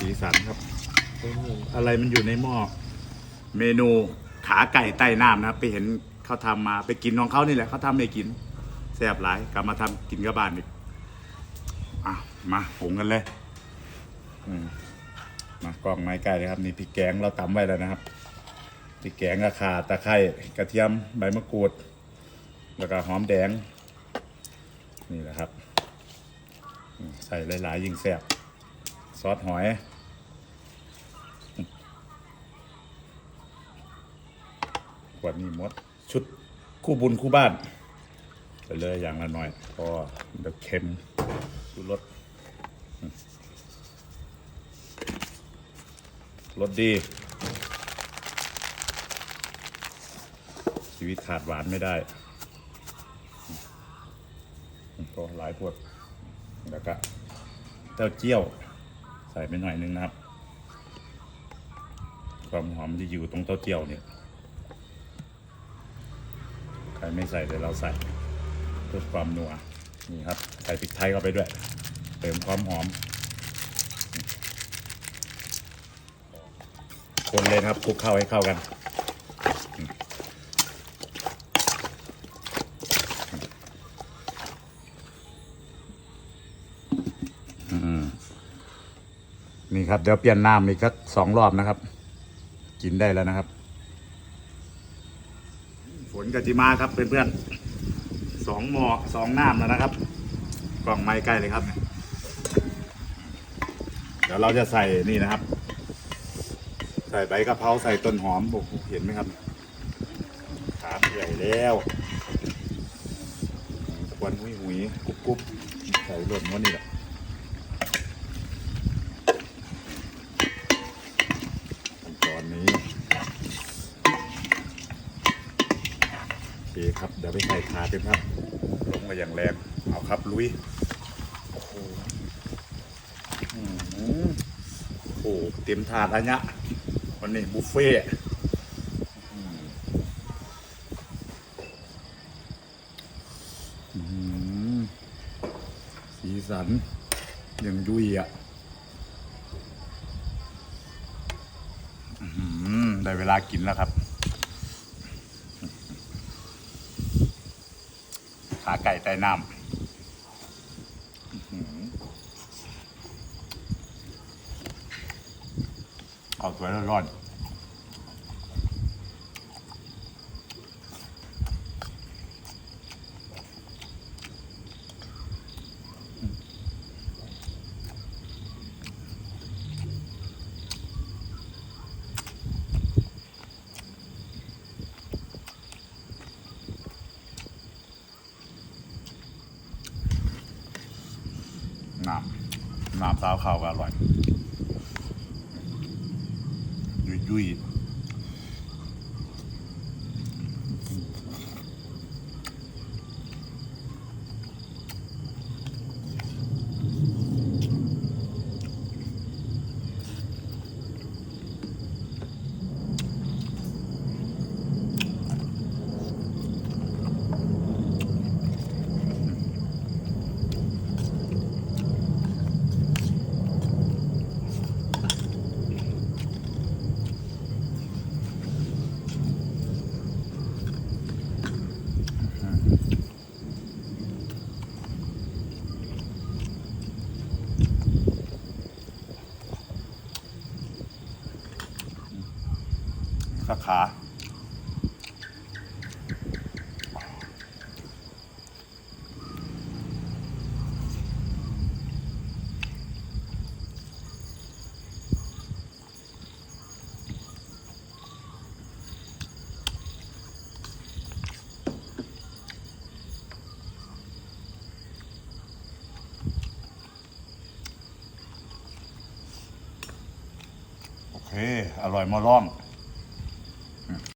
สีสันครับ อะไรมันอยู่ในหม้อเมนูขาไก่ใต้น้ำนะครับไปเห็นเขาทำมาไปกินของเขานี่แหละเขาทำให้กินแซ่บหลายกลับมาทำกินกับบ้านอีกอะมาหุงกันเลยมากล้องไม้ไก่เลยครับ นี่พริกแกงเราตำไว้แล้วนะครับพริกแกงกระขาตะไคร้กระเทียมใบมะกรูด แล้วก็หอมแดง นี่แหละครับ ใส่หลายๆยิ่งแซ่บ ซอสหอย ขวดนี้มด ชุดคู่บุญคู่บ้านไปเลยอย่างละหน่อยพอเดี๋ยวเค็มดูรสรสดี ชีวิตขาดหวานไม่ได้ก็หลายพวดแล้วก็เต้าเจี้ยว ใส่ไปหน่อยนึงนะครับ ความหอมมันจะอยู่ตรงเต้าเจี้ยวเนี่ยใครไม่ใส่เดี๋ยวเราใส่เพื่อความนัวนี่ครับใส่พริกไทยเข้าไปด้วยเติมความหอมคนเลยครับคลุกเข้าให้เข้ากัน นี่ครับเดี๋ยวเปลี่ยนน้ำอีกสักสองรอบนะครับ กินได้แล้วนะครับ ฝนกะจิมาครับเพื่อนๆสองหมอสองน้ำแล้วนะครับ กล่องไม้ใกล้เลยครับ เดี๋ยวเราจะใส่นี่นะครับ ใส่ใบกะเพราใส่ต้นหอมโอ้โหเห็นไหมครับขาใหญ่แล้วควันหุยหุยๆกุ๊บกุ๊บใส่หล่นว่านี่แหละขั้นตอนนี้ โอเครับเดี๋ยวไปใส่ขาเต็มครับลงมาอย่างแรงเอาครับลุยโอ้โหโอ้โหเต็มถาดอันเนี้ยวันนี้บุฟเฟ่ต์สีสันยังยุ่ยอะได้เวลากินแล้วครับ ขาไก่ใต้น้ำออหือเอาสวยร้อนๆ น้ำน้ำซาวข้าวก็อร่อย ยุ่ยยุ่ย สาขา โอเค อร่อยมาล่อง